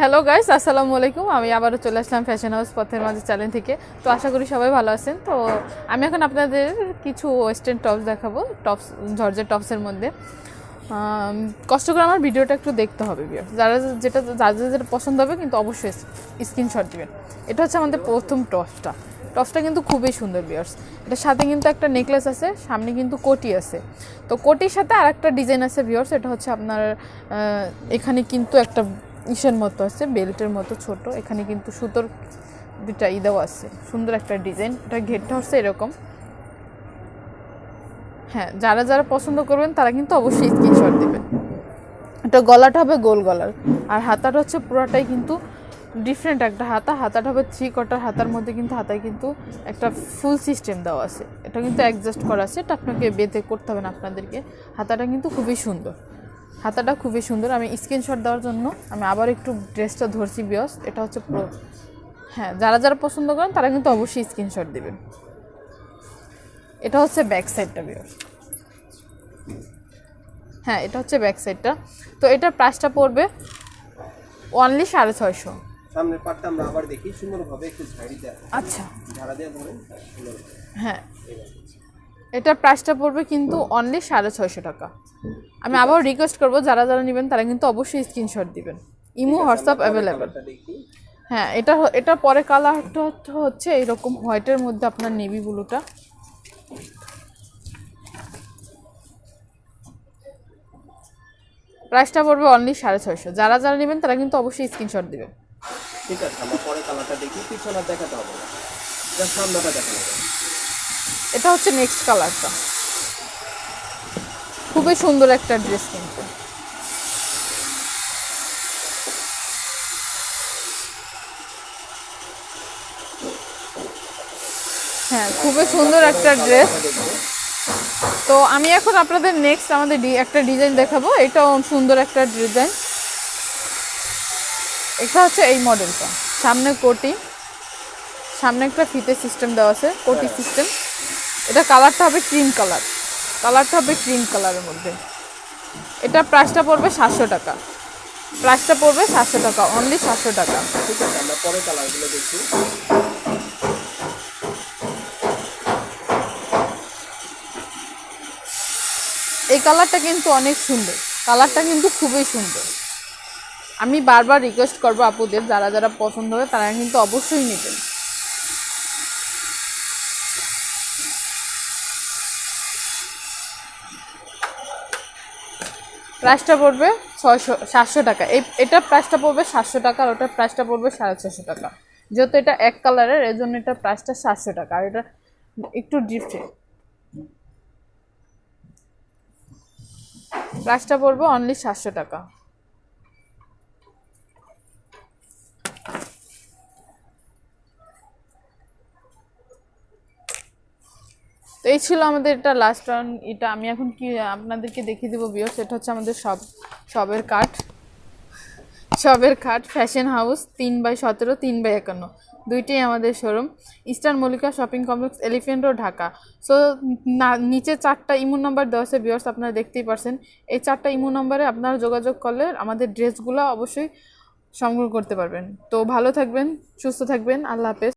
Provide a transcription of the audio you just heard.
Hello guys আসসালামু আলাইকুম আমি আবারও চলে আসলাম ফ্যাশন হাউস পথের মাঝে চ্যানেল থেকে। তো আশা করি সবাই ভালো আছেন। তো আমি এখন আপনাদের কিছু ওয়েস্টার্ন টপস দেখাবো। টপস জর্জের টপসের মধ্যে। কষ্ট করে আমার ভিডিওটা একটু দেখতে হবে। যারা যেটা যাদের যেটা পছন্দ হবে কিন্তু অবশ্যই স্ক্রিনশট দিবেন। এটা হচ্ছে আমাদের প্রথম টপসটা টপসটা কিন্তু খুবই সুন্দর বিয়ার্স এটার সাথে কিন্তু একটা নেকলেস আছে, সামনে কিন্তু কোটি আছে। তো কোটির সাথে আর একটা ডিজাইন আছে ভিওর্স এটা হচ্ছে আপনার এখানে কিন্তু একটা ইসের মতো আছে, বেল্টের মতো ছোট। এখানে কিন্তু সুতোর দুটা ইদাও আছে। সুন্দর একটা ডিজাইন। এটা ঘেরটা হচ্ছে এরকম। হ্যাঁ যারা যারা পছন্দ করবেন, তারা কিন্তু অবশ্যই স্ক্রিনশট দেবেন। এটা গলাটা হবে গোল গলার। আর হাতাটা হচ্ছে পুরোটাই কিন্তু ডিফারেন্ট একটা হাতা। হাতাটা হবে থ্রি কটার হাতার মধ্যে কিন্তু হাতায় কিন্তু একটা ফুল সিস্টেম দেওয়া আছে। এটা কিন্তু অ্যাডজাস্ট করা আছে। এটা আপনাকে বেঁধে করতে হবে না আপনাদেরকে। হাতাটা কিন্তু খুবই সুন্দর। হাতাটা খুবই সুন্দর। আমি স্ক্রিনশট দেওয়ার জন্য আমি আবার একটু ড্রেসটা ধরছি বিয়স। এটা হচ্ছে হ্যাঁ যারা যারা পছন্দ করেন তারা কিন্তু অবশ্যই স্ক্রিনশট দেবেন। এটা হচ্ছে ব্যাক সাইডটা বিয়স। হ্যাঁ এটা হচ্ছে ব্যাক সাইডটা তো এটার প্রাইসটা পড়বে অনলি সাড়ে ছয়শো। সামনের পাটটা আমরা আবার দেখি সুন্দরভাবে একটু ঝাড়ি দেয় আচ্ছা। ঝাড়া দিয়ে ধরেন হ্যাঁ। এটার প্রাইসটা পড়বে কিন্তু অনলি সাড়ে ছয়শো টাকা। আমি আবার রিকোয়েস্ট করব যারা যারা নেবেন তারা কিন্তু অবশ্যই স্ক্রিনশট দিবেন। ইমো হোয়াটসঅ্যাপ অ্যাভেলেবেল হ্যাঁ এটা এটা পরে কালারটা হচ্ছে এইরকম হোয়াইটের মধ্যে আপনার নেভি ব্লুটা প্রাইসটা পড়বে অনলি সাড়ে ছয়শো। যারা যারা নেবেন তারা কিন্তু অবশ্যই স্ক্রিনশট দেবেন। ঠিক আছে আমরা পরে কালারটা দেখি পিছনে দেখাতে হবে। না দেখানো এটা হচ্ছে নেক্সট কালারটা। খুবই সুন্দর একটা ড্রেস কিন্তু। হ্যাঁ খুবই সুন্দর একটা ড্রেস। তো আমি এখন আপনাদের নেক্সট আমাদের একটা ডিজাইন দেখাবো। এটাও সুন্দর একটা ডিজাইন এটা হচ্ছে এই মডেলটা সামনে কোটি সামনে একটা ফিতে সিস্টেম দেওয়া আছে কোটি সিস্টেম এটা কালারটা হবে ক্রিম কালার। কালারটা হবে ক্রিম কালারের মধ্যে। এটা প্রাইসটা পড়বে সাতশো টাকা। প্রাইসটা পড়বে সাতশো টাকা অনলি সাতশো টাকা। ঠিক আছে আমরা পরে কালারগুলো দেখি। এই কালারটা কিন্তু অনেক সুন্দর। কালারটা কিন্তু খুবই সুন্দর। আমি বারবার রিকোয়েস্ট করব আপুদের যারা যারা পছন্দ হবে তারা কিন্তু অবশ্যই নেবেন। প্রাইসটা পড়বে ছয়শো, সাতশো টাকা। এই, এটা প্রাইসটা পড়বে সাতশো টাকা আর ওটার প্রাইসটা পড়বে সাড়ে ছশো টাকা। যেহেতু এটা এক কালারের এই জন্য এটার প্রাইসটা সাতশো টাকা আর এটা একটু ডিফারেন্ট প্রাইসটা পড়বে অনলি সাতশো টাকা। তো এই ছিল আমাদের এটা লাস্ট রাউন্ড এটা আমি এখন কি, আপনাদেরকে দেখিয়ে দেবো বিয়স, এটা হচ্ছে আমাদের সব, সবের কাঠ সবের খাট ফ্যাশন হাউস তিন বাই সতেরো, তিন বাই একান্ন। দুইটাই আমাদের showroom eastern Mallika shopping complex elephant road Dhaka. So না, নিচে চারটা ইমো নাম্বার দেওয়া আছে আপনারা দেখতেই পারছেন। এই চারটা ইমো নাম্বারে আপনারা যোগাযোগ করলে আমাদের ড্রেসগুলো অবশ্যই সংগ্রহ করতে পারবেন। তো ভালো থাকবেন, সুস্থ থাকবেন, আল্লাহ হাফেজ।